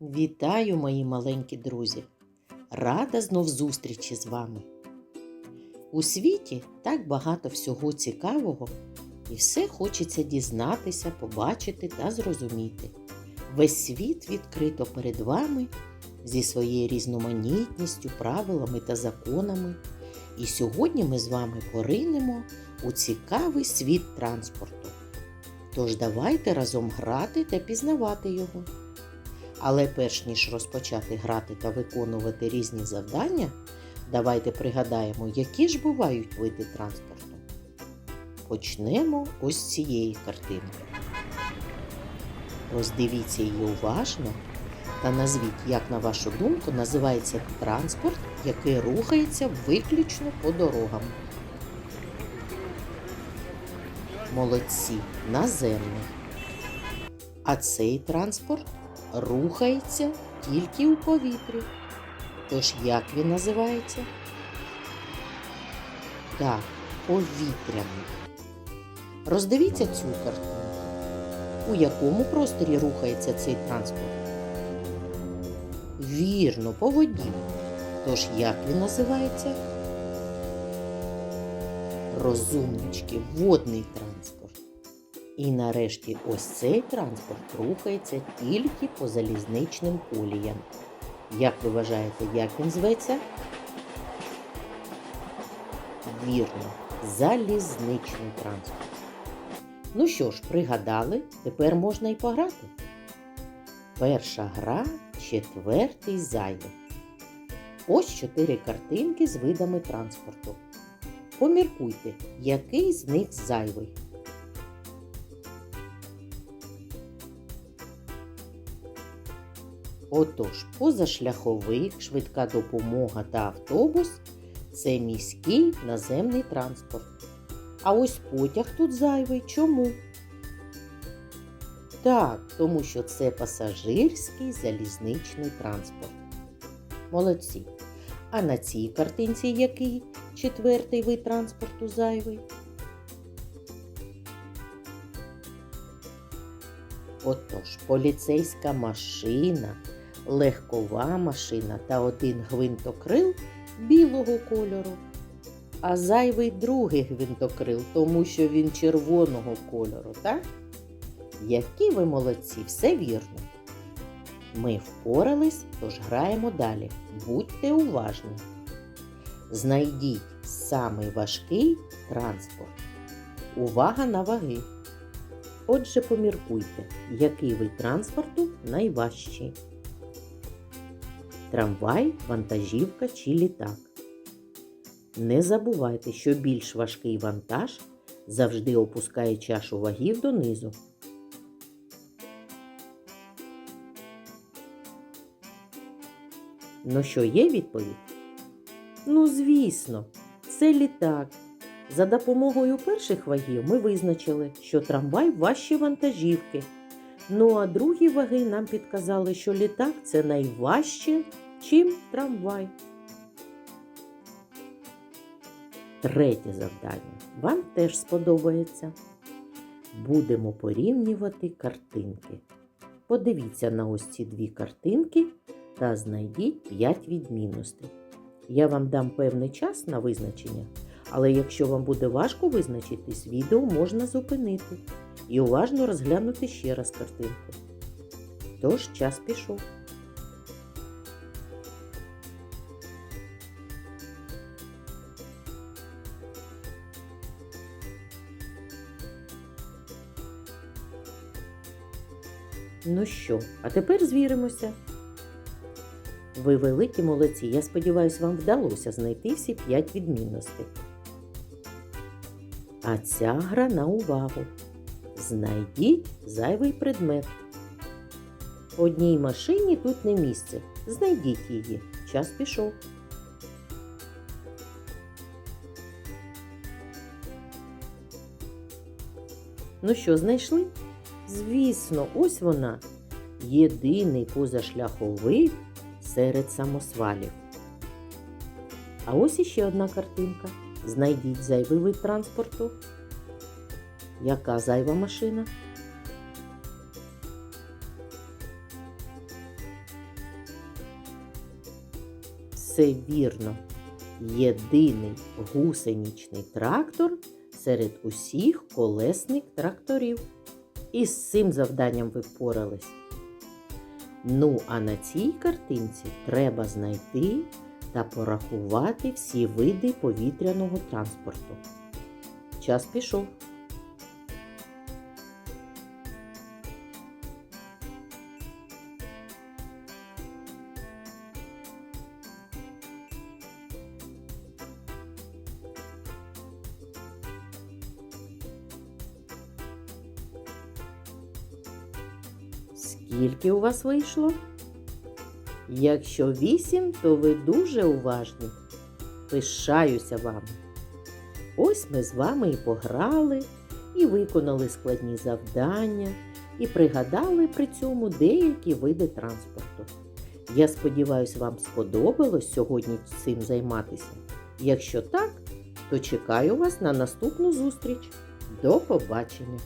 Вітаю, мої маленькі друзі! Рада знов зустрічі з вами. У світі так багато всього цікавого, і все хочеться дізнатися, побачити та зрозуміти. Весь світ відкрито перед вами зі своєю різноманітністю, правилами та законами. І сьогодні ми з вами поринемо у цікавий світ транспорту. Тож давайте разом грати та пізнавати його. Але перш ніж розпочати грати та виконувати різні завдання, давайте пригадаємо, які ж бувають види транспорту. Почнемо ось з цієї картинки. Роздивіться її уважно та назвіть, як на вашу думку, називається транспорт, який рухається виключно по дорогам. Молодці, наземний. А цей транспорт рухається тільки у повітрі. Тож як він називається? Так, повітряний. Роздивіться цю картину. У якому просторі рухається цей транспорт? Вірно, по воді. Тож як він називається? Розумнички, водний транспорт. І нарешті ось цей транспорт рухається тільки по залізничним коліям. Як ви вважаєте, як він зветься? Вірно, залізничний транспорт. Ну що ж, пригадали, тепер можна й пограти. Перша гра четвертий зайвий. Ось чотири картинки з видами транспорту. Поміркуйте, який з них зайвий. Отож, позашляховик, швидка допомога та автобус це міський наземний транспорт. А ось потяг тут зайвий. Чому? Так, тому що це пасажирський залізничний транспорт. Молодці. А на цій картинці який четвертий вид транспорту зайвий? Отож, поліцейська машина, легкова машина та один гвинтокрил білого кольору. А зайвий другий гвинтокрил, тому що він червоного кольору, так? Які ви молодці, все вірно. Ми впорались, тож граємо далі. Будьте уважні. Знайдіть самий важкий транспорт. Увага на ваги. Отже, поміркуйте, який вид транспорту найважчий. Трамвай, вантажівка чи літак. Не забувайте, що більш важкий вантаж завжди опускає чашу вагів донизу. Ну що, є відповідь? Ну, звісно, це літак. За допомогою перших вагів ми визначили, що трамвай важче вантажівки. Ну а другі ваги нам підказали, що літак це найважче, чим трамвай. Третє завдання вам теж сподобається. Будемо порівнювати картинки. Подивіться на ось ці дві картинки та знайдіть 5 відмінностей. Я вам дам певний час на визначення, але якщо вам буде важко визначитись, відео можна зупинити і уважно розглянути ще раз картинку. Тож час пішов. Ну що, а тепер звіримося. Ви великі молодці. Я сподіваюся, вам вдалося знайти всі 5 відмінностей. А ця гра на увагу. Знайдіть зайвий предмет. Одній машині тут не місце. Знайдіть її. Час пішов. Ну що, знайшли? Звісно, ось вона. Єдиний позашляховик серед самосвалів. А ось іще одна картинка. Знайдіть зайвий вид транспорту. Яка зайва машина? Це вірно. Єдиний гусеничний трактор серед усіх колесних тракторів. І з цим завданням ви впорались. Ну, а на цій картинці треба знайти та порахувати всі види повітряного транспорту. Час пішов. Скільки у вас вийшло? Якщо вісім, то ви дуже уважні. Пишаюся вами. Ось ми з вами і пограли, і виконали складні завдання, і пригадали при цьому деякі види транспорту. Я сподіваюся, вам сподобалось сьогодні цим займатися. Якщо так, то чекаю вас на наступну зустріч. До побачення!